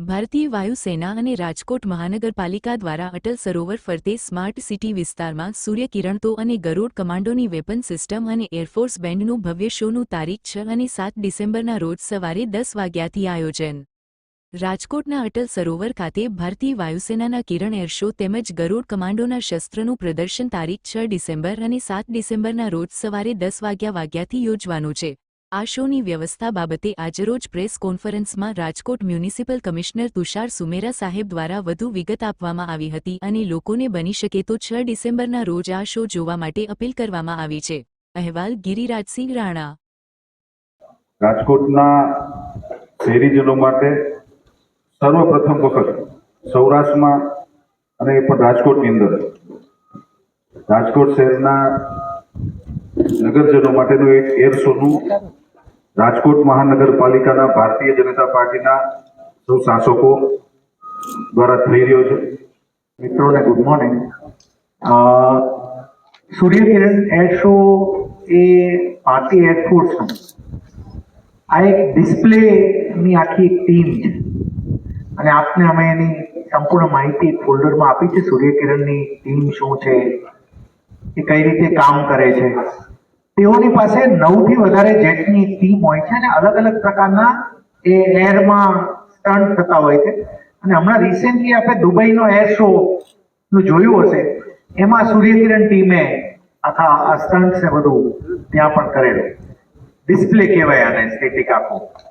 ભારતીય વાયુસેના અને રાજકોટ મહાનગરપાલિકા દ્વારા અટલ સરોવર ફરતે સ્માર્ટ સિટી વિસ્તારમાં સૂર્યકિરણતો અને ગરુડ કમાન્ડોની વેપન સિસ્ટમ અને એરફોર્સ બેન્ડનું ભવ્ય શોનું તારીખ છ અને સાત ડિસેમ્બરના રોજ સવારે દસ વાગ્યાથી આયોજન. રાજકોટના અટલ સરોવર ખાતે ભારતીય વાયુસેનાના કિરણ એરશો તેમજ ગરુડ કમાન્ડોના શસ્ત્રનું પ્રદર્શન તારીખ છ ડિસેમ્બર અને સાત ડિસેમ્બરના રોજ સવારે દસ વાગ્યા વાગ્યાથી યોજવાનું છે. આ શોની વ્યવસ્થા બાબતે આજરોજ પ્રેસ કોન્ફરન્સમાં રાજકોટ મ્યુનિસિપલ કમિશનર તુષાર સુમેરા સાહેબ દ્વારા વધુ વિગત આપવામાં આવી હતી અને લોકોને બની શકે તો છ ડિસેમ્બરના રોજ આ શો જોવા માટે અપીલ કરવામાં આવી છે. અહેવાલ ગિરિરાજસિંહ રાણા. રાજકોટના શહેરીજનો માટે સર્વપ્રથમ વખત સૌરાષ્ટ્રમાં અને એ પણ રાજકોટની અંદર રાજકોટ શહેરના નગરજનો માટેનું એક એર શોનું રાજકોટ મહાનગરપાલિકાના ભારતીય જનતા પાર્ટીના સૌ શાસકો દ્વારા થઈ રહ્યો છે. મિત્રોને good morning. Suryakiran air show એ ભારતીય એરફોર્સનું આ એક ડિસ્પ્લેની આખી એક ટીમ છે. અને આપને અમે એની સંપૂર્ણ માહિતી ફોલ્ડરમાં આપી છે. સૂર્યકિરણની ટીમ શું છે? એ કઈ રીતે કામ કરે છે? તેઓની પાસે નવથી વધારે જેટની ટીમ હોય છે અને અલગ અલગ પ્રકારના એ એરમાં સ્ટન્ટ થતા હોય છે. અને હમણાં રિસેન્ટલી આપણે દુબઈનો એર શો નું જોયું હશે. એમાં સૂર્યકિરણ ટીમે આખા આ સ્ટન્ટ ને બધું ત્યાં પણ કરેલું. ડિસ્પ્લે કહેવાય આને સ્ટેટિક આખું.